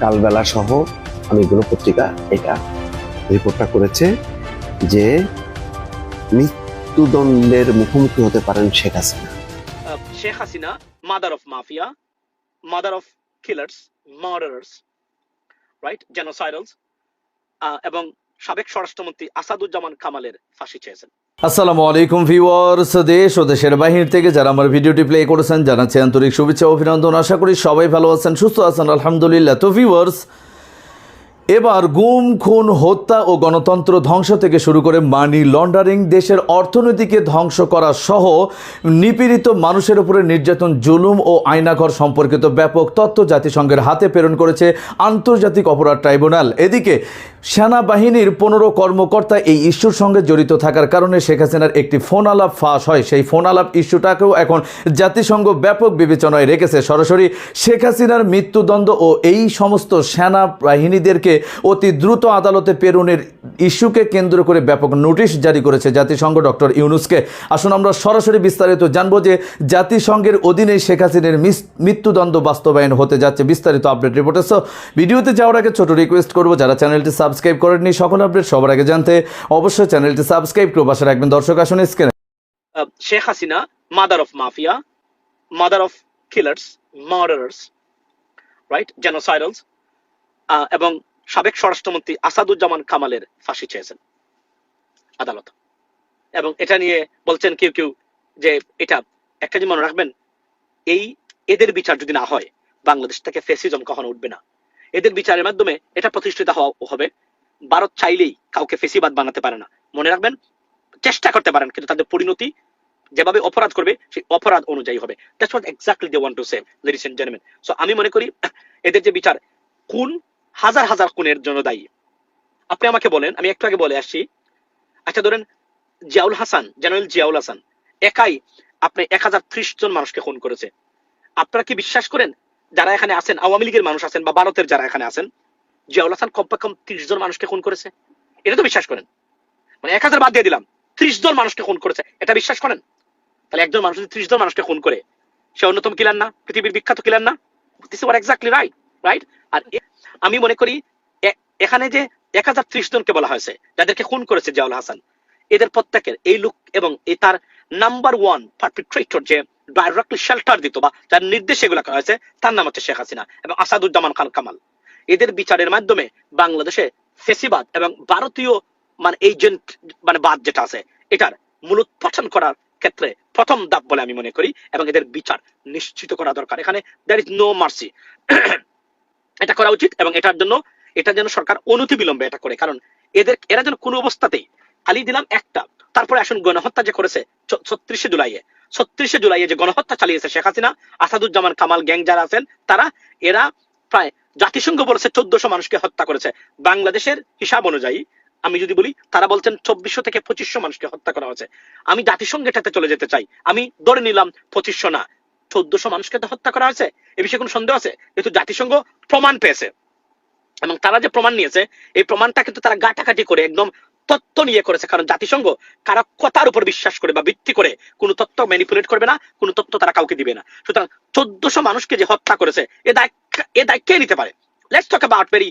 কালবেলা সহ অনেকগুলো পত্রিকা এটা রিপোর্টটা করেছে যে মৃত্যুদণ্ডের মুখোমুখি হতে পারেন Sheikh Hasina. Sheikh Hasina mother of mafia mother of killers murderers right genocidals এবং সাবেক স্বরাষ্ট্রমন্ত্রী আসাদুজ্জামান কামালের ফাঁসি চেয়েছেন। আসসালামু আলাইকুম ভিউয়ার্স, দেশ ও দেশের বাহির থেকে যারা আমার ভিডিওটি প্লে করেছেন, জানাচ্ছি আন্তরিক শুভেচ্ছা অভিনন্দন। আশা করি সবাই ভালো আছেন, সুস্থ আছেন, আলহামদুলিল্লাহ। তো ভিউয়ার্স এবার গুম, খুন, হত্যা ও গণতন্ত্র ধ্বংস থেকে শুরু করে মানি লন্ডারিং দেশের অর্থনীতিকে ধ্বংস করা সহ নিপীড়িত মানুষের উপরে নির্যাতন, জুলুম ও আইনাঘর সম্পর্কিত ব্যাপক তথ্য জাতিসংঘের হাতে প্রেরণ করেছে আন্তর্জাতিক অপরাধ ট্রাইব্যুনাল। এদিকে সেনাবাহিনীর পনেরো কর্মকর্তা এই ইস্যুর সঙ্গে জড়িত থাকার কারণে শেখ হাসিনার একটি ফোন আলাপ ফাঁস হয়। সেই ফোন আলাপ ইস্যুটাকেও এখন জাতিসংঘ ব্যাপক বিবেচনায় রেখেছে। সরাসরি শেখ হাসিনার মৃত্যুদণ্ড ও এই সমস্ত সেনা বাহিনীদেরকে অতি দ্রুত আদালতে প্রেরণের ইস্যুকে কেন্দ্র করে ব্যাপক নোটিশ জারি করেছে জাতিসংঘ ডক্টর ইউনুসকে। আসুন আমরা সরাসরি বিস্তারিত জানব যে জাতিসংঘের অধীনে শেখ হাসিনের মৃত্যুদণ্ড বাস্তবায়ন হতে যাচ্ছে বিস্তারিত আপডেট রিপোর্টে। সো ভিডিওতে যাওয়ার আগে ছোট রিকোয়েস্ট করব যারা চ্যানেলটি সাবস্ক্রাইব করেননি সকল আপডেট সবার আগে জানতে অবশ্যই চ্যানেলটি সাবস্ক্রাইব করে পাশে রাখবেন। দর্শক আসুন স্ক্রিনে Hasina, mother of mafia, mother of killers, murderers, right? Genocidals, uh, এবং সাবেক স্বরাষ্ট্রমন্ত্রী আসাদুজ্জামান কামালের ফাঁসি চেয়েছেন আদালত। এবং এটা নিয়ে বলছেন কেউ কেউ যে এটা একটা জিনিস মনে রাখবেন, এই এদের বিচার যদি না হয়, বাংলাদেশ থেকে ফেসিজম কখনো উঠবে না। এদের বিচারের মাধ্যমে এটা প্রতিষ্ঠিত হওয়া হবে। ভারত চাইলেই কাউকে ফেসিবাদ বানাতে পারে না। মনে রাখবেন, চেষ্টা করতে পারেন, কিন্তু তাদের পরিণতি যেভাবে অপরাধ করবে, সেই অপরাধ অনুযায়ী হবে। That's what exactly they want to say ladies and gentleman so আমি মনে করি, এদের যে বিচার, কোন হাজার হাজার খুনের জন্য দায়ী। আপনি আমাকে বলেন, আমি একটু আগে বলে আসছি আচ্ছা ধরেন জিয়াউল হাসান, জেনারেল জিয়াউল হাসান, একাই আপনি এক হাজার ত্রিশ জন মানুষকে খুন করেছে। আপনারা কি বিশ্বাস করেন? যারা এখানে আছেন, আওয়ামী লীগের মানুষ আছেন বা ভারতের যারা এখানে আছেন, জিয়াউল হাসান কমপক্ষে কম ত্রিশ জন মানুষকে খুন করেছে? এটা তো বিশ্বাস করেন। মানে এক হাজার বাদ দিয়ে দিলাম, ত্রিশ জন মানুষকে খুন করেছে। এটা বিশ্বাস করেন? তাহলে একজন মানুষ যদি ত্রিশ জন মানুষকে খুন করে, সে অন্যতম কিলার না? পৃথিবীর বিখ্যাত কিলার না? This war exactly right right আর আমি মনে করি এখানে যে এক হাজার ত্রিশ জনকে বলা হয়েছে, যাদেরকে খুন করেছে জিয়াউল হাসান, এদের প্রত্যেকের এই লুক এবং এই তার নাম্বার ওয়ান পারপিট্রেটর যে ডাইরেক্টলি শেল্টার দিত বা যার নির্দেশে এগুলো করা হয়েছে, তার নাম হচ্ছে শেখ হাসিনা এবং আসাদুজ্জামান খান কামাল। এদের বিচারের মাধ্যমে বাংলাদেশে ফেসিবাদ এবং ভারতীয় মানে এজেন্ট মানে বাদ যেটা আছে, এটার মূলোৎপাটন করার ক্ষেত্রে প্রথম ধাপ বলে আমি মনে করি এবং এদের বিচার নিশ্চিত করা দরকার। এখানে দ্যার ইজ নো মার্সি এটা করা উচিত এবং এটার জন্য, এটা যেন সরকার অনতি বিলম্বে এটা করে। কারণ এদের, এরা যেন কোনো অবস্থাতেই খালি দিলাম একটা, তারপরে আসুন গণহত্যা যে করেছে ছত্রিশে জুলাইয়ে। ছত্রিশে জুলাইয়ে যে গণহত্যা চালিয়েছে শেখ হাসিনা, আসাদুজ্জামান কামাল গ্যাং যারা আছেন, তারা, এরা প্রায় জাতিসংঘ বলেছে চোদ্দশো মানুষকে হত্যা করেছে। বাংলাদেশের হিসাব অনুযায়ী, আমি যদি বলি, তারা বলছেন চব্বিশশো থেকে পঁচিশশো মানুষকে হত্যা করা হয়েছে। আমি জাতিসংঘেটাতে চলে যেতে চাই। আমি ধরে নিলাম পঁচিশশো না। চোদ্দশো মানুষকে হত্যা করা হয়েছে? এ বিষয়ে কোনো সন্দেহ আছে? কিন্তু জাতিসংঘ প্রমাণ পেয়েছে। এবং তারা যে প্রমাণ নিয়েছে, এই প্রমাণটা কিন্তু তারা গাটাকাটি করে একদম তত্ত্ব নিয়ে করেছে। কারণ জাতিসংঘ কারও কথার উপর বিশ্বাস করে বা ভিত্তি করে কোনো তথ্য ম্যানিপুলেট করবে না, কোনো তথ্য তারা কাউকে দিবে না। সুতরাং চোদ্দশো মানুষকে যে হত্যা করেছে, এ দায় এ দায় কে নিতে পারে? Let's talk about very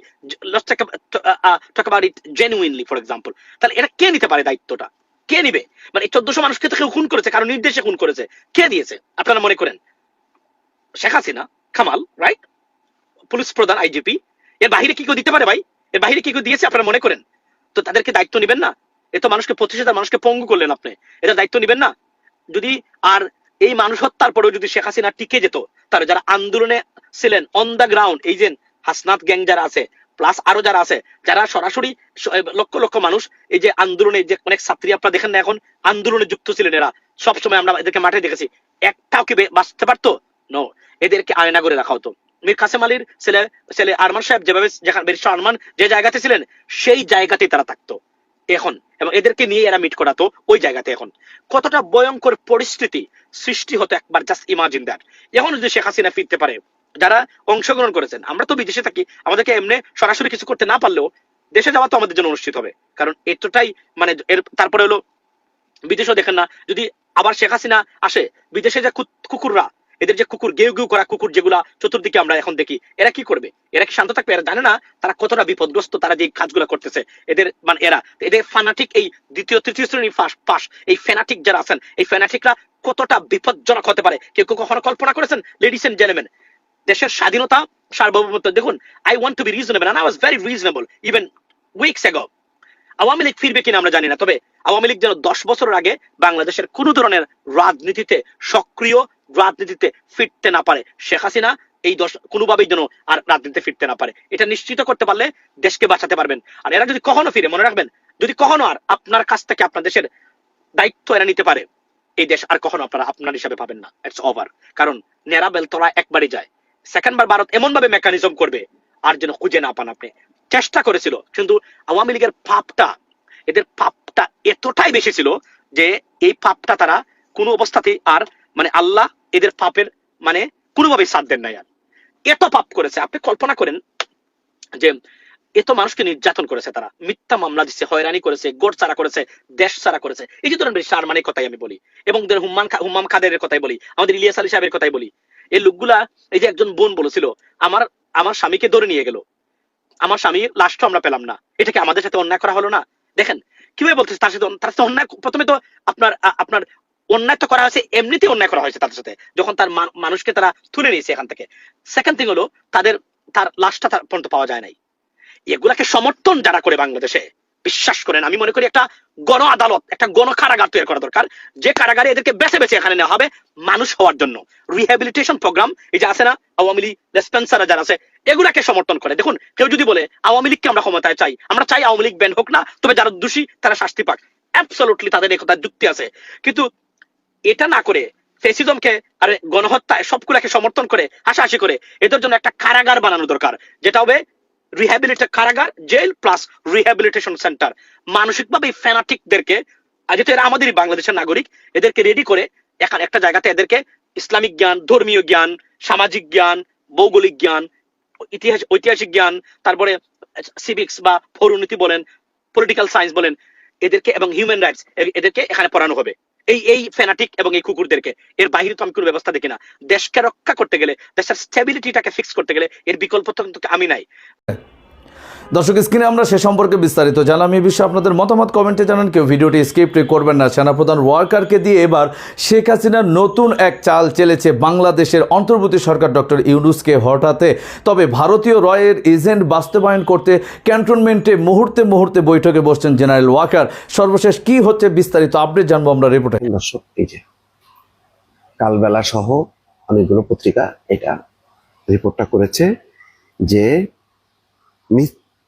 let's talk about it genuinely for example তাহলে এটা কে নিতে পারে দায়িত্বটা? কে নিবে? মানে চোদ্দশো মানুষকে তো কেউ খুন করেছে কারণ নির্দেশে খুন করেছে। কে দিয়েছে? আপনারা মনে করেন। শেখ হাসিনা, কামাল রাইট পুলিশ প্রধান আইজিপি এর বাহিরে কি কেউ দিতে পারে ভাই? এর বাহিরে কি কেউ দিয়েছে আপনারা মনে করেন? তো তাদেরকে দায়িত্ব নেবেন না? এ তো মানুষকে হাজার মানুষকে পঙ্গু করলেন আপনি। এটা দায়িত্ব নেবেন না? যদি আর এই মানুষ হত্যার পরেও যদি শেখ হাসিনা টিকে যেত, তাহলে যারা আন্দোলনে ছিলেন অন দা গ্রাউন্ড এই যে হাসনাত গ্যাং যারা আছে প্লাস আরও যারা আছে, যারা সরাসরি লক্ষ লক্ষ মানুষ এই যে আন্দোলনে যে অনেক ছাত্রী আপনারা দেখেন না এখন, আন্দোলনে যুক্ত ছিলেন এরা। সবসময় আমরা এদেরকে মাঠে দেখেছি। একটাও কি বাঁচতে পারতো? নো এদেরকে আয়না করে রাখা হতো। মীর কাসেম আলীর ছেলে ছেলে আরমান সাহেব যেভাবে যেখানে ব্যারিস্টার আরমান যে জায়গাতে ছিলেন, সেই জায়গাতেই তারা থাকতো। এখন, এবং এদেরকে নিয়ে এরা মিট করাতো ওই জায়গাতে এখন। কতটা ভয়ঙ্কর পরিস্থিতি সৃষ্টি হতো একবার জাস্ট ইমাজিন দ্যাট এখন যদি শেখ হাসিনা ফিরতে পারে, যারা অংশগ্রহণ করেছেন, আমরা তো বিদেশে থাকি, আমাদেরকে এমনি সরাসরি কিছু করতে না পারলেও দেশে যাওয়া তো আমাদের জন্য অনুষ্ঠিত হবে। কারণ এতটাই মানে এর, তারপরে হলো, বিদেশেও দেখেন না, যদি আবার শেখ হাসিনা আসে, বিদেশে যে কুকুররা এদের যে কুকুর, গেউ গেউ করা কুকুর যেগুলা চতুর্দিকে আমরা এখন দেখি, এরা কি করবে? এরা কি শান্ত থাকবে? এরা জানে না তারা কতটা বিপদগ্রস্ত তারা যে কাজগুলো করতেছে। এদের মানে এরা, এদের ফানাটিক এই দ্বিতীয়, তৃতীয় শ্রেণির পাশ পাশ এই ফ্যানাটিক যারা আছেন, এই ফ্যানাটিকরা কতটা বিপজ্জনক হতে পারে? কেউ কেউ কখনো কল্পনা করেছেন? লেডিস এন্ড জেন্টলম্যান দেশের স্বাধীনতা, সার্বভৌমত্ব, দেখুন I want to be reasonable I was very reasonable even weeks ago Awami League ফিরবে কিনা আমরা জানি না, তবে আওয়ামী লীগ যেন দশ বছরের আগে বাংলাদেশের কোন ধরনের রাজনীতিতে সক্রিয় রাজনীতিতে ফিরতে না পারে। শেখ হাসিনা এই দশ, কোনোভাবেই যেন আর রাজনীতিতে ফিরতে না পারে। এটা নিশ্চিত করতে পারলে দেশকে বাঁচাতে পারবেন। আর এরা যদি কখনো ফিরে, মনে রাখবেন, যদি কখনো আর আপনার কাছ থেকে আপনার দেশের দায়িত্ব এরা নিতে পারে, এই দেশ আর কখনো আপনারা আপনার হিসাবে পাবেন না। ইটস ওভার কারণ নেরা বেলতলা একবারই যায়। সেকেন্ড বার ভারত এমন ভাবে মেকানিজম করবে, আর যেন খুঁজে না পান আপনি। চেষ্টা করেছিল, কিন্তু আওয়ামী লীগের পাপটা, এদের পাপটা এতটাই বেশি ছিল যে এই পাপটা তারা কোনো অবস্থাতেই আর মানে আল্লাহ এদের পাপের মানে কোনোভাবেই সাথ দেন নাই আর। এত পাপ করেছে। আপনি কল্পনা করেন যে এত মানুষকে নির্যাতন করেছে তারা। মিথ্যা মামলা দিচ্ছে, হয়রানি করেছে, গোট ছাড়া করেছে, দেশ ছাড়া করেছে। এই যে ধরনের সারমানির কথাই আমি বলি। এবং ধরেন হুম্মান হুম্মাম খাদের কথাই বলি। আমাদের ইলিয়াস আলী সাহেবের কথাই বলি। এই লোকগুলা, এই যে একজন বোন বলেছিল, আমার আমার স্বামীকে ধরে নিয়ে গেল। আমার স্বামীর লাশটা আমরা পেলাম না। এটা কি আমাদের সাথে অন্যায় করা হলো না। দেখেন কীভাবে বলতেছে তার সাথে তার সাথে অন্যায় প্রথমে তো আপনার আপনার অন্যায় তো করা হয়েছে এমনিতে অন্যায় করা হয়েছে তাদের সাথে, যখন তার মানুষকে তারা তুলে নিয়েছে এখান থেকে। সেকেন্ড থিং হলো, তাদের, তার লাশটা তার পর্যন্ত পাওয়া যায় নাই। এগুলাকে সমর্থন যারা করে বাংলাদেশে বিশ্বাস করেন, আমি মনে করি একটা গণ আদালত, একটা গণ কারাগার তৈরি করা দরকার। যে কারাগারে এদেরকে বেছে বেছে এখানে নেওয়া হবে মানুষ হওয়ার জন্য। রিহ্যাবিলিটেশন প্রোগ্রাম এই যে আছে না, আওয়ামী লীগ রেসপেন্সাররা যারা আছে, এগুলাকে সমর্থন করে। দেখুন, কেউ যদি বলে, আওয়ামী লীগকে আমরা ক্ষমতায় চাই, আমরা চাই আওয়ামী লীগ ব্যান হোক না, তবে যারা দোষী, তারা শাস্তি পাক। অ্যাবসলুটলি তাদের একতার যুক্তি আছে। কিন্তু এটা না করে ফেসিজমকে, আর গণহত্যায় সবগুলাকে সমর্থন করে, হাসাহাসি করে, এদের জন্য একটা কারাগার বানানো দরকার। যেটা হবে রিহ্যাবিলিটে কারাগার জেল প্লাস রিহ্যাবিলিটেশন সেন্টার মানসিকভাবে ফ্যানাটিকদেরকে যেহেতু এরা আমাদেরই বাংলাদেশের নাগরিক, এদেরকে রেডি করে এখানে একটা জায়গাতে এদেরকে ইসলামিক জ্ঞান, ধর্মীয় জ্ঞান, সামাজিক জ্ঞান, ভৌগোলিক জ্ঞান, ইতিহাস ঐতিহাসিক জ্ঞান, তারপরে সিভিক্স বা পৌরনীতি বলেন পলিটিক্যাল সায়েন্স বলেন, এদেরকে এবং হিউম্যান রাইটস এদেরকে এখানে পড়ানো হবে। এই এই ফ্যানাটিক এবং এই কুকুরদেরকে, এর বাইরে তো আমি কোনো ব্যবস্থা দেখি না। দেশকে রক্ষা করতে গেলে, দেশের স্টেবিলিটিটাকে ফিক্স করতে গেলে, এর বিকল্প তো কিন্তু আমি নাই। দর্শক, স্ক্রিনে আমরা সে সম্পর্কে বিস্তারিত জানলাম এই বিষয়ে আপনাদের মতামত কমেন্টে জানান। কেউ ভিডিওটি স্কিপ করবেন না। সেনাপ্রধান ওয়ার্কারকে দিয়ে এবার শেখ হাসিনার নতুন এক চাল চেলেছে বাংলাদেশের অন্তর্বর্তী সরকার ডক্টর ইউনুসকে হঠাতে। তবে ভারতীয় রয়ের এজেন্ট বাস্তবায়ন করতে ক্যান্টনমেন্টে মুহূর্তে মুহূর্তে বৈঠকে বসছেন জেনারেল ওয়াকার। সর্বশেষ কি হচ্ছে বিস্তারিত আপডেট জানব আমরা রিপোর্টে। এই যে কালবেলা সহ অনেকগুলো পত্রিকা এটা রিপোর্টটা করেছে যে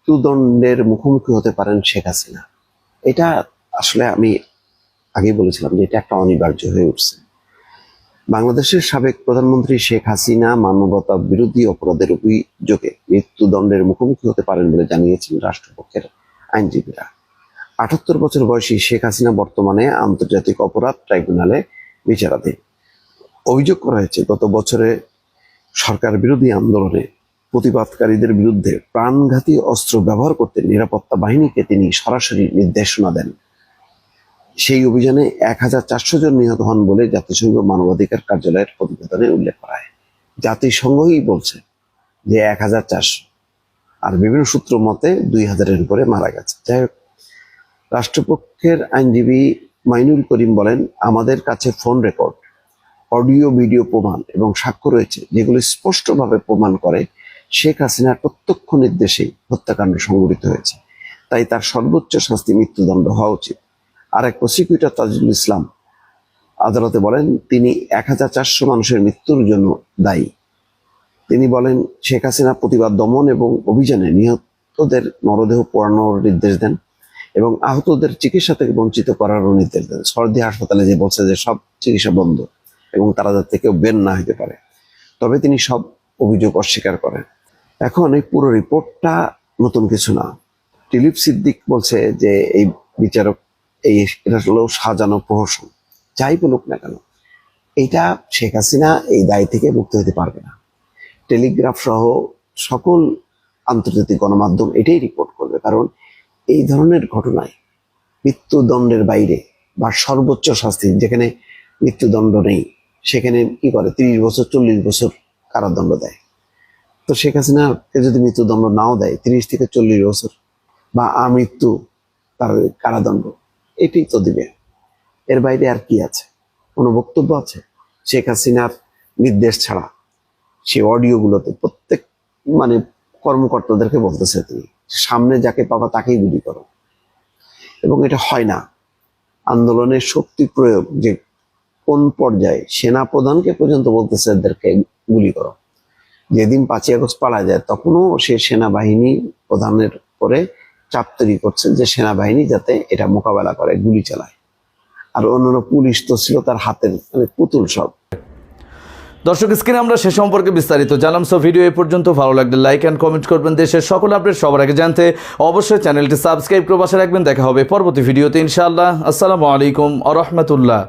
মৃত্যুদণ্ডের মুখোমুখি হতে পারেন শেখ হাসিনা। এটা আসলে আমি আগে বলেছিলাম যে এটা একটা অনিবার্য হয়ে উঠছে। বাংলাদেশের সাবেক প্রধানমন্ত্রী শেখ হাসিনা মানবতা বিরোধী অপরাধের অভিযোগে মৃত্যুদণ্ডের মুখোমুখি হতে পারেন বলে জানিয়েছেন রাষ্ট্রপক্ষের আইনজীবীরা। আটাত্তর বছর বয়সী শেখ হাসিনা বর্তমানে আন্তর্জাতিক অপরাধ ট্রাইব্যুনালে বিচারাধীন। অভিযোগ করা হয়েছে, গত বছরে সরকার বিরোধী আন্দোলনে প্রতিবাদকারীদের বিরুদ্ধে প্রাণঘাতী অস্ত্র ব্যবহার করতে নিরাপত্তা বাহিনীকে তিনি সরাসরি নির্দেশনা দেন। সেই অভিযানে এক হাজার চারশো জন নিহত হন বলে জাতিসংঘ মানবাধিকার কার্যালয়ের প্রতিবেদনে উল্লেখ করা হয়। জাতিসংঘই বলছে যে এক হাজার চারশো। আর বিভিন্ন সূত্র মতে দুই হাজারের উপরে মারা গেছে। যাই হোক, রাষ্ট্রপক্ষের আইনজীবী মাইনুল করিম বলেন, আমাদের কাছে ফোন রেকর্ড, অডিও, ভিডিও প্রমাণ এবং সাক্ষ্য রয়েছে যেগুলি স্পষ্টভাবে প্রমাণ করে শেখ হাসিনার প্রত্যক্ষ নির্দেশেই হত্যাকাণ্ড সংঘটিত হয়েছে। তাই তার সর্বোচ্চ শাস্তি মৃত্যুদণ্ড হওয়া উচিত। আর এক প্রসিকিউটর তাজুল ইসলাম আদালতে বলেন, তিনি এক হাজার চারশো মানুষের মৃত্যুর জন্য দায়ী। তিনি বলেন, শেখ হাসিনা প্রতিবাদ দমন এবং অভিযানে নিহতদের মরদেহ পোড়ানোর নির্দেশ দেন এবং আহতদের চিকিৎসা থেকে বঞ্চিত করারও নির্দেশ দেন। সর্দি হাসপাতালে যে বলছে যে সব চিকিৎসা বন্ধ এবং তারা যাতে কেউ বের না হতে পারে। তবে তিনি সব অভিযোগ অস্বীকার করেন। এখন এই পুরো রিপোর্টটা নতুন কিছু না। টিলিপ সিদ্দিক বলছে যে এই বিচারক, এই এটা হলো সাজানো প্রহসন। যাই বলুক না কেন এইটা শেখ হাসিনা এই দায় থেকে মুক্ত হতে পারবে না। টেলিগ্রাফ সহ সকল আন্তর্জাতিক গণমাধ্যম এটাই রিপোর্ট করবে, কারণ এই ধরনের ঘটনায় মৃত্যুদণ্ডের বাইরে বা সর্বোচ্চ শাস্তি, যেখানে মৃত্যুদণ্ড নেই, সেখানে কি করে? তিরিশ বছর, চল্লিশ বছর কারাদণ্ড দেয়। তো শেখ হাসিনাকে যদি মৃত্যুদণ্ড নাও দেয়, তিরিশ থেকে চল্লিশ বছর, বা আমৃত্যু তার কারাদণ্ড, এটাই তো দিবে। এর বাইরে আর কি আছে? কোনো বক্তব্য আছে? শেখ হাসিনার নির্দেশ ছাড়া সে অডিওগুলোতে প্রত্যেক মানে কর্মকর্তাদেরকে বলতেছে তিনি, সামনে যাকে পাবা তাকেই গুলি করো। এবং এটা হয় না। আন্দোলনের শক্তি প্রয়োগ যে কোন পর্যায়ে সেনা প্রধানকে পর্যন্ত বলতেছে, এদেরকে গুলি করো। যেদিন পাঁচই আগস্ট পালা যায়, তখনও সে সেনাবাহিনী প্রধানের পরে চাপ তৈরি করছে যে সেনাবাহিনী যাতে এটা মোকাবেলা করে, গুলি চালায়। আর অন্যান্য পুলিশ তো ছিল তার হাতের মানে পুতুল সব। দর্শক, স্ক্রিনে আমরা সে সম্পর্কে বিস্তারিত জানলাম। সো ভিডিও এ পর্যন্ত, ভালো লাগলে লাইক অ্যান্ড কমেন্ট করবেন। দেশের সকল আপডেট সবার আগে জানতে অবশ্যই চ্যানেলটি সাবস্ক্রাইব করে পাশে রাখবেন। দেখা হবে পরবর্তী ভিডিওতে ইনশাআল্লাহ। আসসালামু আলাইকুম আ রহমতুল্লাহ।